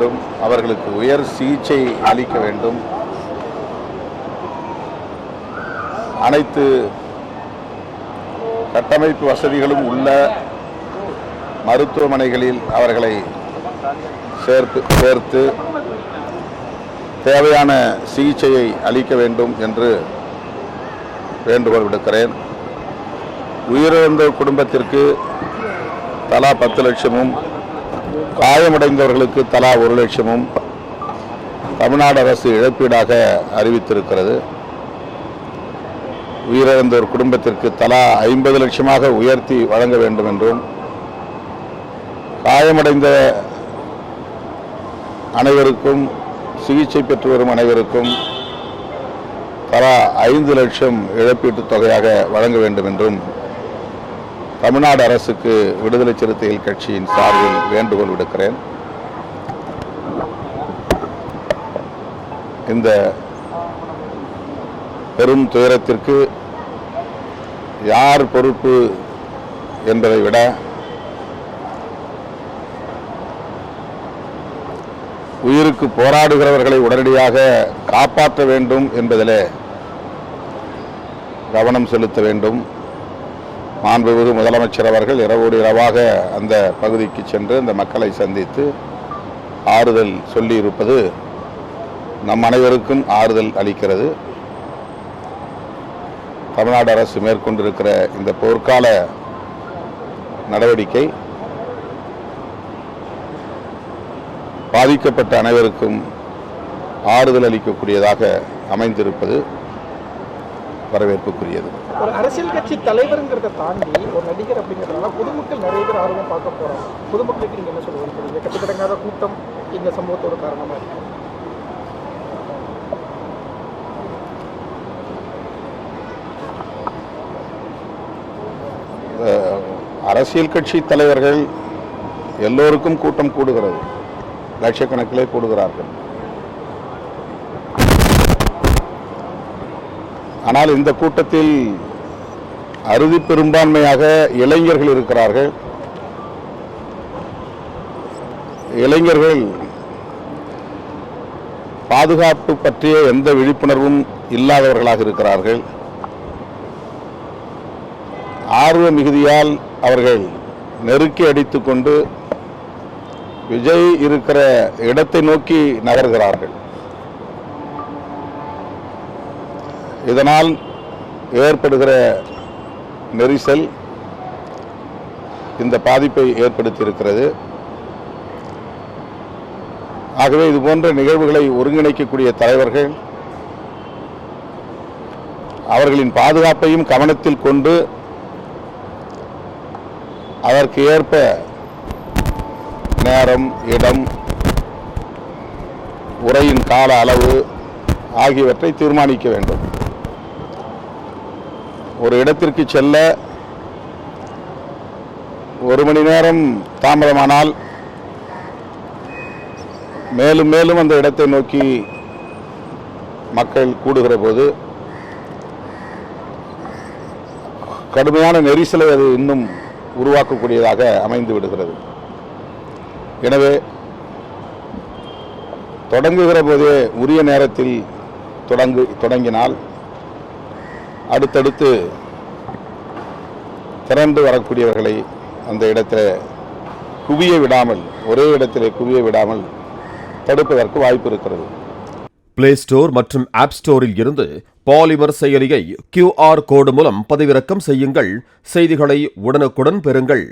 வேண்டும் அவர்களுக்கு உயர் சிகிச்சை அளிக்க வேண்டும். அனைத்து கட்டமைப்பு வசதிகளும் உள்ள மருத்துவமனைகளில் அவர்களை சேர்த்து சேர்த்து தேவையான சிகிச்சையை அளிக்க வேண்டும் என்று வேண்டுகோள் விடுக்கிறேன். உயிரிழந்த குடும்பத்திற்கு தலா பத்து லட்சமும் காயமடைந்தவர்களுக்கு தலா ஒரு லட்சமும் தமிழ்நாடு அரசு இழப்பீடாக அறிவித்திருக்கிறது. உயிரிழந்தோர் குடும்பத்திற்கு தலா ஐம்பது லட்சமாக உயர்த்தி வழங்க வேண்டும் என்றும் காயமடைந்த அனைவருக்கும் சிகிச்சை பெற்று வரும் அனைவருக்கும் தலா ஐந்து லட்சம் இழப்பீட்டுத் தொகையாக வழங்க வேண்டும் என்றும் தமிழ்நாடு அரசுக்கு விடுதலை சிறுத்தைகள் கட்சியின் சார்பில் வேண்டுகோள் விடுக்கிறேன். இந்த பெரும் துயரத்திற்கு யார் பொறுப்பு என்பதை விட உயிருக்கு போராடுகிறவர்களை உடனடியாக காப்பாற்ற வேண்டும் என்பதிலே கவனம் செலுத்த வேண்டும். மாண்புமிகு முதலமைச்சர் அவர்கள் இரவோடு இரவாக அந்த பகுதிக்கு சென்று அந்த மக்களை சந்தித்து ஆறுதல் சொல்லியிருப்பது நம் அனைவருக்கும் ஆறுதல் அளிக்கிறது. தமிழ்நாடு அரசு மேற்கொண்டிருக்கிற இந்த போர்க்கால நடவடிக்கை பாதிக்கப்பட்ட அனைவருக்கும் ஆறுதல் அளிக்கக்கூடியதாக அமைந்திருப்பது வரவேற்புக்குரியது. ஒரு அரசியல் கட்சி தலைவருங்கிறத தாண்டி ஒரு நடிகர் அப்படிங்கிறதுனால பொதுமக்கள் நிறைய பேர் ஆர்வம் பார்க்க போகிறாங்க பொதுமக்களுக்கு நீங்கள் என்ன சொல்ல விரும்புறீங்க கட்டுக்கடங்காத கூட்டம் இந்த சம்பவத்தோட காரணமாக இருக்கு. அரசியல் கட்சி தலைவர்கள் எல்லோருக்கும் கூட்டம் கூடுகிறது. லட்சக்கணக்கிலே கூடுகிறார்கள். ஆனால் இந்த கூட்டத்தில் அறுதி பெரும்பான்மையாக இளைஞர்கள் இருக்கிறார்கள். இளைஞர்கள் பாதுகாப்பு பற்றிய எந்த விழிப்புணர்வும் இல்லாதவர்களாக இருக்கிறார்கள். ஆர்வ மிகுதியால் அவர்கள் நெருக்கி அடித்துக்கொண்டு விஜய் இருக்கிற இடத்தை நோக்கி நகர்கிறார்கள். இதனால் ஏற்படுகிற நெரிசல் இந்த பாதிப்பை ஏற்படுத்தியிருக்கிறது. ஆகவே இது போன்ற நிகழ்வுகளை ஒருங்கிணைக்கக்கூடிய தலைவர்கள் அவர்களின் பாதுகாப்பையும் கவனத்தில் கொண்டு அதற்கு ஏற்ப நேரம் இடம் உரையின் கால அளவு ஆகியவற்றை தீர்மானிக்க வேண்டும். ஒரு இடத்திற்கு செல்ல ஒரு மணி நேரம் தாமதமானால் மேலும் மேலும் அந்த இடத்தை நோக்கி மக்கள் கூடுகிற போது கடுமையான நெரிசலை அது இன்னும் உருவாக்கக்கூடியதாக அமைந்து விடுகிறது. எனவே தொடங்குகிற போதே உரிய நேரத்தில் தொடங்கு தொடங்கினால் அடுத்தடுத்து திரண்டு வரக்கூடியவர்களை அந்த இடத்துல குவிய விடாமல் ஒரே இடத்திலே குவிய விடாமல் தடுப்பதற்கு வாய்ப்பு இருக்கிறது. பிளே ஸ்டோர் மற்றும் ஆப் ஸ்டோரில் இருந்து பாலிமர் செயலியை கியூஆர் கோடு மூலம் பதிவிறக்கம் செய்யுங்கள். செய்திகளை உடனுக்குடன் பெறுங்கள்.